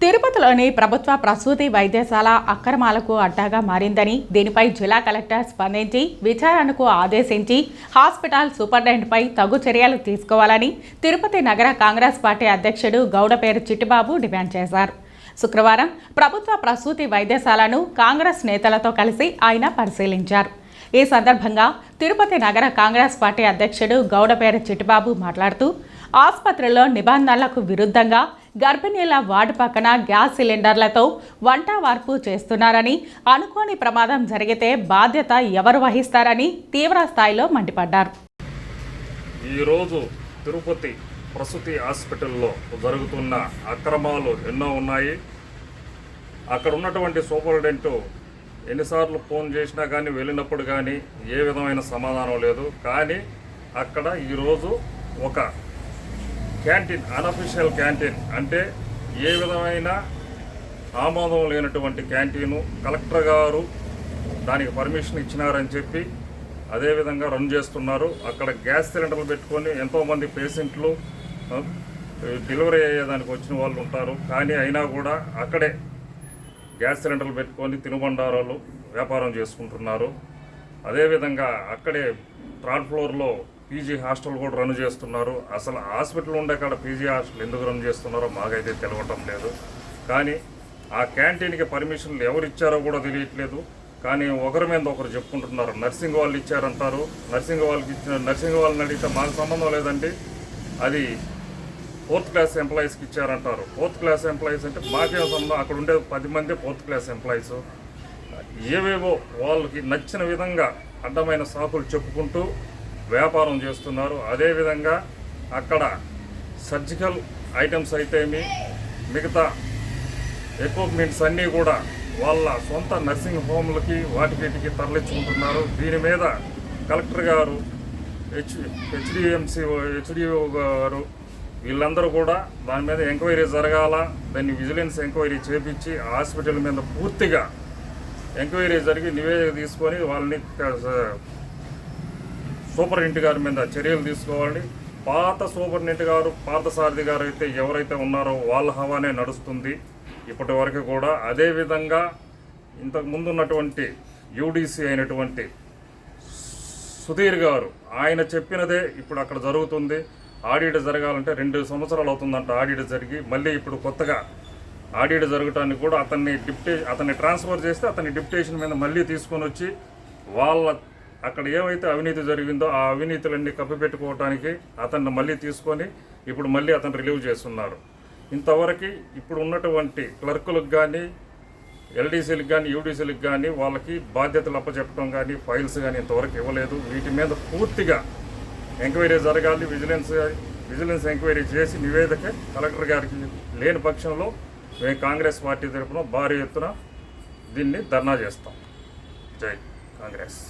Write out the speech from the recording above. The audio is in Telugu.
తిరుపతిలోని ప్రభుత్వ ప్రసూతి వైద్యశాల అక్రమాలకు అడ్డాగా మారిందని దీనిపై జిల్లా కలెక్టర్ స్పందించి విచారణకు ఆదేశించి హాస్పిటల్ సూపరింటెండెంట్పై తగు చర్యలు తీసుకోవాలని తిరుపతి నగర కాంగ్రెస్ పార్టీ అధ్యక్షుడు గౌడపేరు చిట్టిబాబు డిమాండ్ చేశారు. శుక్రవారం ప్రభుత్వ ప్రసూతి వైద్యశాలను కాంగ్రెస్ నేతలతో కలిసి ఆయన పరిశీలించారు. ఈ సందర్భంగా తిరుపతి నగర కాంగ్రెస్ పార్టీ అధ్యక్షుడు గౌడపేర చిట్టిబాబు మాట్లాడుతూ ఆసుపత్రిలో నిబంధనలకు విరుద్ధంగా గర్భిణీల వార్డు పక్కన గ్యాస్ సిలిండర్లతో వంట వార్పు చేస్తున్నారని అనుకోని ప్రమాదం జరిగితే బాధ్యత ఎవరు వహిస్తారని తీవ్ర స్థాయిలో మండిపడ్డారు. ఈరోజు తిరుపతి ప్రసూతి హాస్పిటల్లో జరుగుతున్న అక్రమాలు ఎన్నో ఉన్నాయి. అక్కడ ఉన్నటువంటి సూపరింటెండెంట్ ఎన్నిసార్లు ఫోన్ చేసినా కానీ వెళ్ళినప్పుడు కానీ ఏ విధమైన సమాధానం లేదు. కానీ అక్కడ ఈరోజు ఒక క్యాంటీన్ అన్అఫిషియల్ క్యాంటీన్ అంటే ఏ విధమైన ఆమోదం లేనటువంటి క్యాంటీను కలెక్టర్ గారు దానికి పర్మిషన్ ఇచ్చినారని చెప్పి అదేవిధంగా రన్ చేస్తున్నారు. అక్కడ గ్యాస్ సిలిండర్లు పెట్టుకొని ఎంతోమంది పేషెంట్లు డెలివరీ అయ్యేదానికి వచ్చిన వాళ్ళు ఉంటారు. కానీ అయినా కూడా అక్కడే గ్యాస్ సిలిండర్లు పెట్టుకొని తినుబండారాలు వ్యాపారం చేసుకుంటున్నారు. అదేవిధంగా అక్కడే థర్డ్ ఫ్లోర్లో పీజీ హాస్టల్ కూడా రన్ చేస్తున్నారు. అసలు హాస్పిటల్ ఉండే కాడ పీజీ హాస్టల్ ఎందుకు రన్ చేస్తున్నారో మాకైతే తెలవటం లేదు. కానీ ఆ క్యాంటీన్కి పర్మిషన్లు ఎవరు ఇచ్చారో కూడా తెలియట్లేదు. కానీ ఒకరి మీద ఒకరు చెప్పుకుంటున్నారు. నర్సింగ్ వాళ్ళు ఇచ్చారంటారు. నర్సింగ్ వాళ్ళకి ఇచ్చిన నర్సింగ్ వాళ్ళని అడిగితే మాకు సంబంధం లేదండి. అది ఫోర్త్ క్లాస్ ఎంప్లాయీస్కి ఇచ్చారంటారు. ఫోర్త్ క్లాస్ ఎంప్లాయీస్ అంటే మాకేం సంబంధం. అక్కడ ఉండే పది మంది ఫోర్త్ క్లాస్ ఎంప్లాయీస్. ఏవేవో వాళ్ళకి నచ్చిన విధంగా అడ్డమైన సాకులు చెప్పుకుంటూ వ్యాపారం చేస్తున్నారు. అదేవిధంగా అక్కడ సర్జికల్ ఐటమ్స్ అయితేమి మిగతా ఎక్విప్మెంట్స్ అన్నీ కూడా వాళ్ళ సొంత నర్సింగ్ హోమ్లకి వాటికి తరలించుకుంటున్నారు. దీని మీద కలెక్టర్ గారు హెచ్ హెచ్డిఎంసి హెచ్డిఓ గారు వీళ్ళందరూ కూడా దాని మీద ఎంక్వైరీ జరగాల. దాన్ని విజిలెన్స్ ఎంక్వైరీ చేపించి హాస్పిటల్ మీద పూర్తిగా ఎంక్వైరీ జరిగి నివేదిక తీసుకొని వాళ్ళని సూపరింటెండెంట్ గారి మీద చర్యలు తీసుకోవాలి పాత సూపరింటెండెంట్ గారు పాత సారథి గారు అయితే ఎవరైతే ఉన్నారో వాళ్ళ హవానే నడుస్తుంది. ఇప్పటి వరకు కూడా అదేవిధంగా ఇంతకు ముందున్నటువంటి యూడీసీ అయినటువంటి సుధీర్ గారు ఆయన చెప్పినదే ఇప్పుడు అక్కడ జరుగుతుంది. ఆడిట్ జరగాలంటే రెండు సంవత్సరాలు అవుతుందంట ఆడిట్ జరిగి మళ్ళీ ఇప్పుడు కొత్తగా ఆడిట్ జరగటానికి కూడా అతన్ని డిప్టే అతన్ని ట్రాన్స్ఫర్ చేస్తే అతని డిప్టేషన్ మీద మళ్ళీ తీసుకొని వచ్చి వాళ్ళ అక్కడ ఏమైతే అవినీతి జరిగిందో ఆ అవినీతులన్నీ కప్పిపెట్టుకోవటానికి అతన్ని మళ్ళీ తీసుకొని ఇప్పుడు మళ్ళీ అతను రిలీవ్ చేస్తున్నారు. ఇంతవరకు ఇప్పుడు ఉన్నటువంటి క్లర్కులకు కానీ ఎల్డీసీలకు కానీ యూడీసీలకు కానీ వాళ్ళకి బాధ్యతలు అప్పచెప్పడం కానీ ఫైల్స్ కానీ ఇంతవరకు ఇవ్వలేదు. వీటి మీద పూర్తిగా ఎంక్వైరీ జరగాలి. విజిలెన్స్ విజిలెన్స్ ఎంక్వైరీ చేసి నివేదిక కలెక్టర్ గారికి లేని పక్షంలో మేము కాంగ్రెస్ పార్టీ తరఫున భారీ ఎత్తున దీన్ని ధర్నా చేస్తాం. జై కాంగ్రెస్.